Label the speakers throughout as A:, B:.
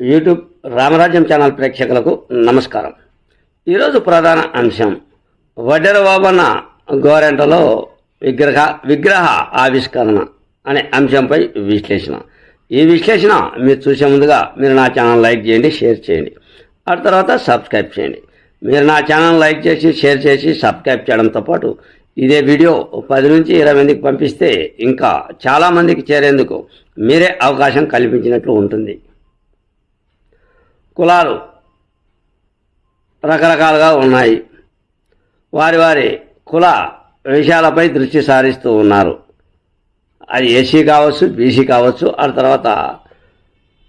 A: YouTube రామరాజ్యం channel ప్రేక్షకులకు నమస్కారం. ఈరోజు ప్రధాన అంశం వడ్డరబాబన్న గోరెంటలో విగ్రహ విగ్రహ ఆవిష్కరణ అనే అంశంపై విశ్లేషణ. ఈ విశ్లేషణ మీరు చూసే ముందుగా మీరు నా ఛానల్ లైక్ చేయండి షేర్ చేయండి. ఆ తర్వాత సబ్స్క్రైబ్ చేయండి. మీరు నా ఛానల్ లైక్ చేసి షేర్ చేసి సబ్స్క్రైబ్ చేయడంతో పాటు ఇదే వీడియో పది నుంచి ఇరవై మందికి పంపిస్తే ఇంకా చాలామందికి చేరేందుకు మీరే అవకాశం కల్పించినట్లు ఉంటుంది. కులాలు రకరకాలుగా ఉన్నాయి. వారి వారి కుల విషయాలపై దృష్టి సారిస్తూ ఉన్నారు. అది ఏసీ కావచ్చు బీసీ కావచ్చు ఆ తర్వాత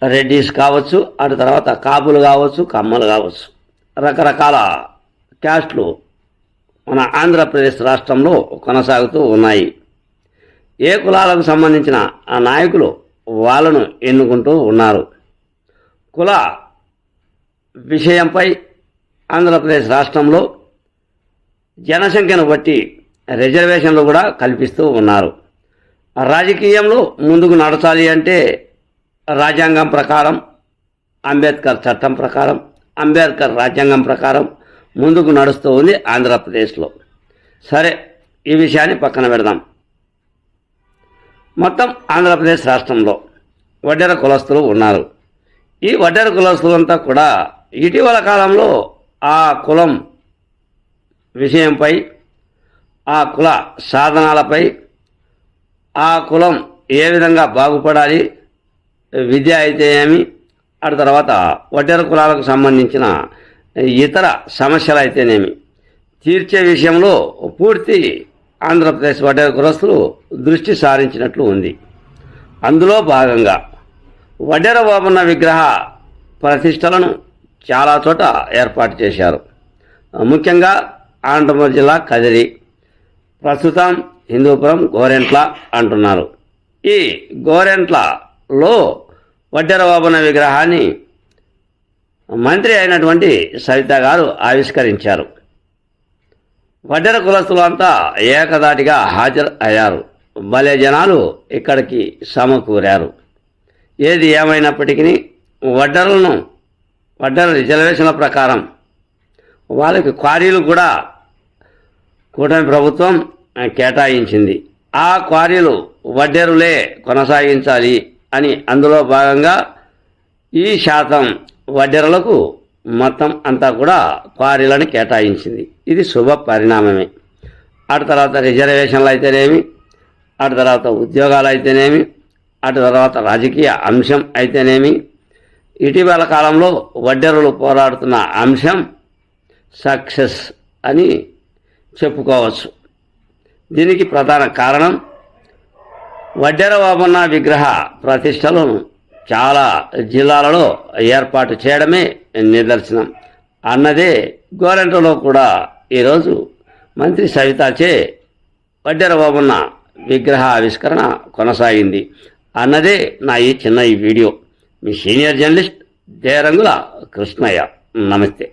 A: రెడ్డిస్ కావచ్చు ఆ తర్వాత కాపులు కావచ్చు కమ్మలు కావచ్చు. రకరకాల క్యాస్ట్లు మన ఆంధ్రప్రదేశ్ రాష్ట్రంలో కొనసాగుతూ ఉన్నాయి. ఏ కులాలకు సంబంధించిన ఆ నాయకులు వాళ్ళను ఎన్నుకుంటూ ఉన్నారు. కుల విషయంపై ఆంధ్రప్రదేశ్ రాష్ట్రంలో జనసంఖ్యను బట్టి రిజర్వేషన్లు కూడా కల్పిస్తూ ఉన్నారు. రాజకీయంలో ముందుకు నడచాలి అంటే రాజ్యాంగం ప్రకారం అంబేద్కర్ చట్టం ప్రకారం అంబేద్కర్ రాజ్యాంగం ప్రకారం ముందుకు నడుస్తూ ఉంది ఆంధ్రప్రదేశ్లో. సరే ఈ విషయాన్ని పక్కన పెడదాం. మొత్తం ఆంధ్రప్రదేశ్ రాష్ట్రంలో వడ్డెర కులస్తులు ఉన్నారు. ఈ వడ్డెర కులస్తులంతా కూడా ఇటీవల కాలంలో ఆ కులం విషయంపై ఆ కుల సాధనాలపై ఆ కులం ఏ విధంగా బాగుపడాలి విద్య అయితే ఏమి అటు తర్వాత వడ్డెర కులాలకు సంబంధించిన ఇతర సమస్యలు అయితేనేమి. తీర్చే విషయంలో పూర్తి ఆంధ్రప్రదేశ్ వడ్డెర కులస్తులు దృష్టి సారించినట్లు ఉంది. అందులో భాగంగా వడ్డెర బాబన్న విగ్రహ ప్రతిష్టలను చాలా చోట ఏర్పాటు చేశారు. ముఖ్యంగా అనంతపురం జిల్లా కదిరి ప్రస్తుతం హిందూపురం గోరెంట్ల అంటున్నారు. ఈ గోరెంట్లలో వడ్డెరబాబున్న విగ్రహాన్ని మంత్రి అయినటువంటి సవిత గారు ఆవిష్కరించారు. వడ్డెర కులస్తులంతా ఏకదాటిగా హాజరు అయ్యారు. భలే జనాలు ఇక్కడికి సమకూరారు. ఏది ఏమైనప్పటికీ వడ్డరలను వడ్డర రిజర్వేషన్ల ప్రకారం. వాళ్ళకి క్వారీలు కూడా కూటమి ప్రభుత్వం కేటాయించింది. ఆ క్వారీలు వడ్డెరులే కొనసాగించాలి అని అందులో భాగంగా ఈ శాతం వడ్డెరలకు మొత్తం అంతా కూడా క్వారీలను కేటాయించింది. ఇది శుభ పరిణామమే. అటు తర్వాత రిజర్వేషన్లు అయితేనేమి అటు తర్వాత ఉద్యోగాలు అయితేనేమి అటు తర్వాత రాజకీయ అంశం అయితేనేమి ఇటీవల కాలంలో వడ్డెరలు పోరాడుతున్న అంశం సక్సెస్ అని చెప్పుకోవచ్చు. దీనికి ప్రధాన కారణం వడ్డెర బాబన్న విగ్రహ ప్రతిష్టలను చాలా జిల్లాలలో ఏర్పాటు చేయడమే నిదర్శనం. అన్నదే గోరెంటలో కూడా ఈరోజు మంత్రి సవితాచే వడ్డెర బాబన్న విగ్రహ ఆవిష్కరణ కొనసాగింది. అన్నదే నా ఈ చిన్న ఈ వీడియో. మీ సీనియర్ జర్నలిస్ట్ దేరంగుల కృష్ణయ్య. నమస్తే.